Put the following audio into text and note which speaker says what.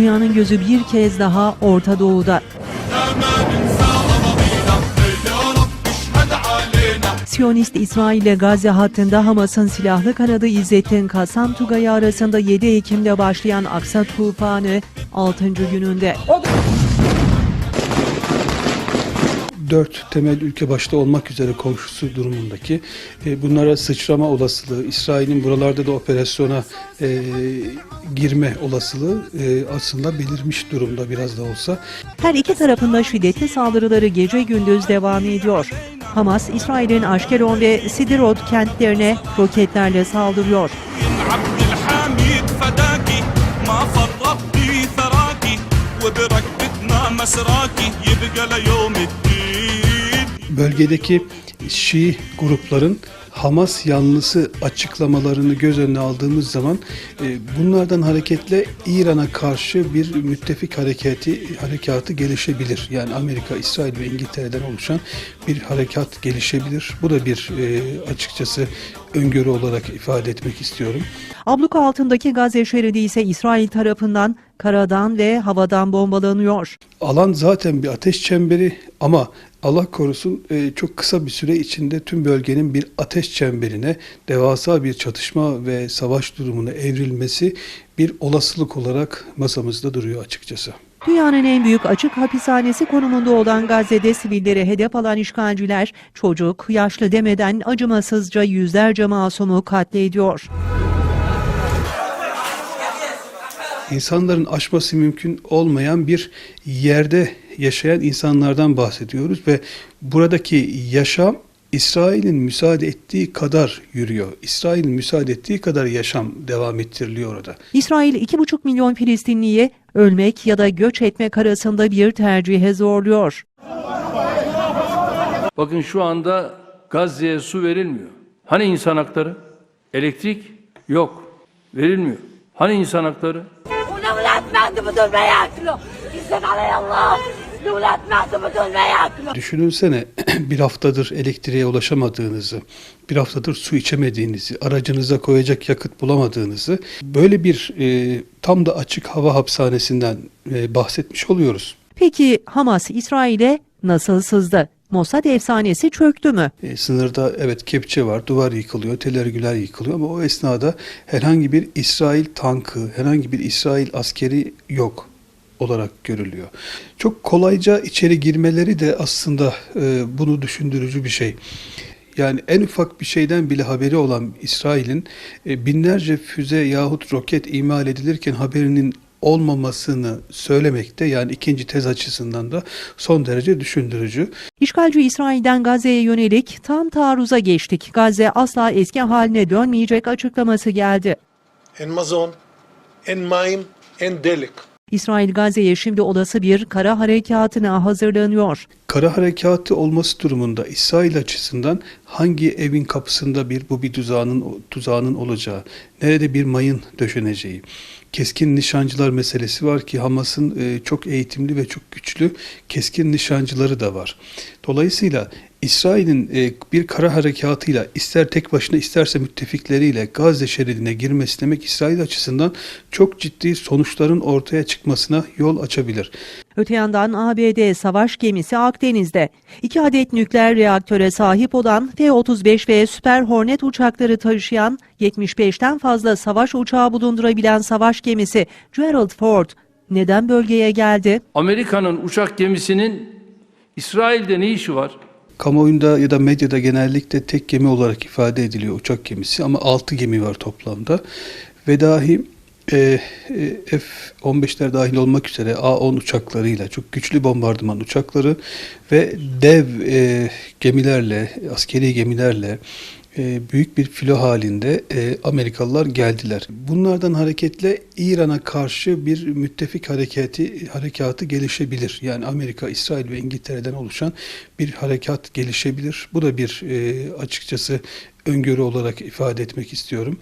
Speaker 1: Dünyanın gözü bir kez daha Orta Doğu'da. Siyonist İsrail ile Gazze hattında Hamas'ın silahlı kanadı İzzettin Kasam Tugay'ı arasında 7 Ekim'de başlayan Aksa tufanı 6. gününde
Speaker 2: dört temel ülke başta olmak üzere komşusu durumundaki e, bunlara sıçrama olasılığı, İsrail'in buralarda da operasyona e, girme olasılığı e, aslında belirmiş durumda biraz da olsa.
Speaker 1: Her iki tarafında şiddetli saldırıları gece gündüz devam ediyor. Hamas, İsrail'in Aşkelon ve Sidirot kentlerine roketlerle saldırıyor.
Speaker 3: عبد الحميد فداكي ما فرطتي ثراكي وبركبتنا مسراكي يبقى ليوم الدين
Speaker 2: Bölgedeki Şii grupların Hamas yanlısı açıklamalarını göz önüne aldığımız zaman e, bunlardan hareketle İran'a karşı bir müttefik hareketi harekatı gelişebilir. Yani Amerika, İsrail ve İngiltere'den oluşan bir harekat gelişebilir. Bu da bir e, açıkçası öngörü olarak ifade etmek istiyorum.
Speaker 1: Abluka altındaki Gazze şeridi ise İsrail tarafından karadan ve havadan bombalanıyor.
Speaker 2: Alan zaten bir ateş çemberi ama Allah korusun e, çok kısa bir süre içinde tüm bölgenin bir ateş çemberine devasa bir çatışma ve savaş durumuna evrilmesi bir olasılık olarak masamızda duruyor açıkçası.
Speaker 1: Dünyanın en büyük açık hapishanesi konumunda olan Gazze'de sivilleri hedef alan işgalciler çocuk, yaşlı demeden acımasızca yüzlerce masumu katlediyor.
Speaker 2: İnsanların aşması mümkün olmayan bir yerde yaşayan insanlardan bahsediyoruz ve buradaki yaşam İsrail'in müsaade ettiği kadar yürüyor. İsrail'in müsaade ettiği kadar yaşam devam ettiriliyor orada.
Speaker 1: İsrail 2,5 milyon Filistinliyi ölmek ya da göç etmek arasında bir tercihe zorluyor.
Speaker 4: Bakın şu anda Gazze'ye su verilmiyor. Hani insan hakları? Elektrik yok. Verilmiyor. Hani insan hakları?
Speaker 5: Evlatlandı bütün meyaklo. İzin Allah.
Speaker 2: Düşününsene bir haftadır elektriğe ulaşamadığınızı, bir haftadır su içemediğinizi, aracınıza koyacak yakıt bulamadığınızı böyle bir e, tam da açık hava hapishanesinden e, bahsetmiş oluyoruz.
Speaker 1: Peki Hamas İsrail'e nasıl sızdı? Mossad efsanesi çöktü mü?
Speaker 2: E, sınırda evet kepçe var, duvar yıkılıyor, telergüler yıkılıyor ama o esnada herhangi bir İsrail tankı, herhangi bir İsrail askeri yok olarak görülüyor. Çok kolayca içeri girmeleri de aslında e, bunu düşündürücü bir şey. Yani en ufak bir şeyden bile haberi olan İsrail'in e, binlerce füze yahut roket imal edilirken haberinin olmamasını söylemek de yani ikinci tez açısından da son derece düşündürücü.
Speaker 1: İşgalci İsrail'den Gazze'ye yönelik tam taarruza geçtik. Gazze asla eski haline dönmeyecek açıklaması geldi.
Speaker 6: En mazon, en maim, en delik.
Speaker 1: İsrail Gazze'ye şimdi olası bir kara harekatına hazırlanıyor.
Speaker 2: Kara harekatı olması durumunda İsrail açısından hangi evin kapısında bir bu bir tuzağının tuzağının olacağı, nerede bir mayın döşeneceği, keskin nişancılar meselesi var ki Hamas'ın e, çok eğitimli ve çok güçlü keskin nişancıları da var. Dolayısıyla İsrail'in e, bir kara harekatıyla ister tek başına isterse müttefikleriyle Gazze şeridine girmesi demek İsrail açısından çok ciddi sonuçların ortaya çıkmasına yol açabilir.
Speaker 1: Öte yandan ABD savaş gemisi Akdeniz'de. İki adet nükleer reaktöre sahip olan F-35 ve Süper Hornet uçakları taşıyan 75'ten fazla savaş uçağı bulundurabilen savaş gemisi Gerald Ford neden bölgeye geldi?
Speaker 4: Amerika'nın uçak gemisinin İsrail'de ne işi var?
Speaker 2: Kamuoyunda ya da medyada genellikle tek gemi olarak ifade ediliyor uçak gemisi ama 6 gemi var toplamda. Ve dahi e, e, F-15'ler dahil olmak üzere A-10 uçaklarıyla çok güçlü bombardıman uçakları ve dev e, gemilerle, askeri gemilerle e, büyük bir filo halinde e, Amerikalılar geldiler. Bunlardan hareketle İran'a karşı bir müttefik hareketi harekatı gelişebilir. Yani Amerika, İsrail ve İngiltere'den oluşan bir harekat gelişebilir. Bu da bir e, açıkçası öngörü olarak ifade etmek istiyorum.